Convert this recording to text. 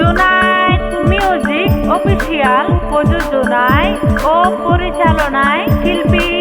Junaid music official প্রযোজনায় ও পরিচালনায় শিল্পী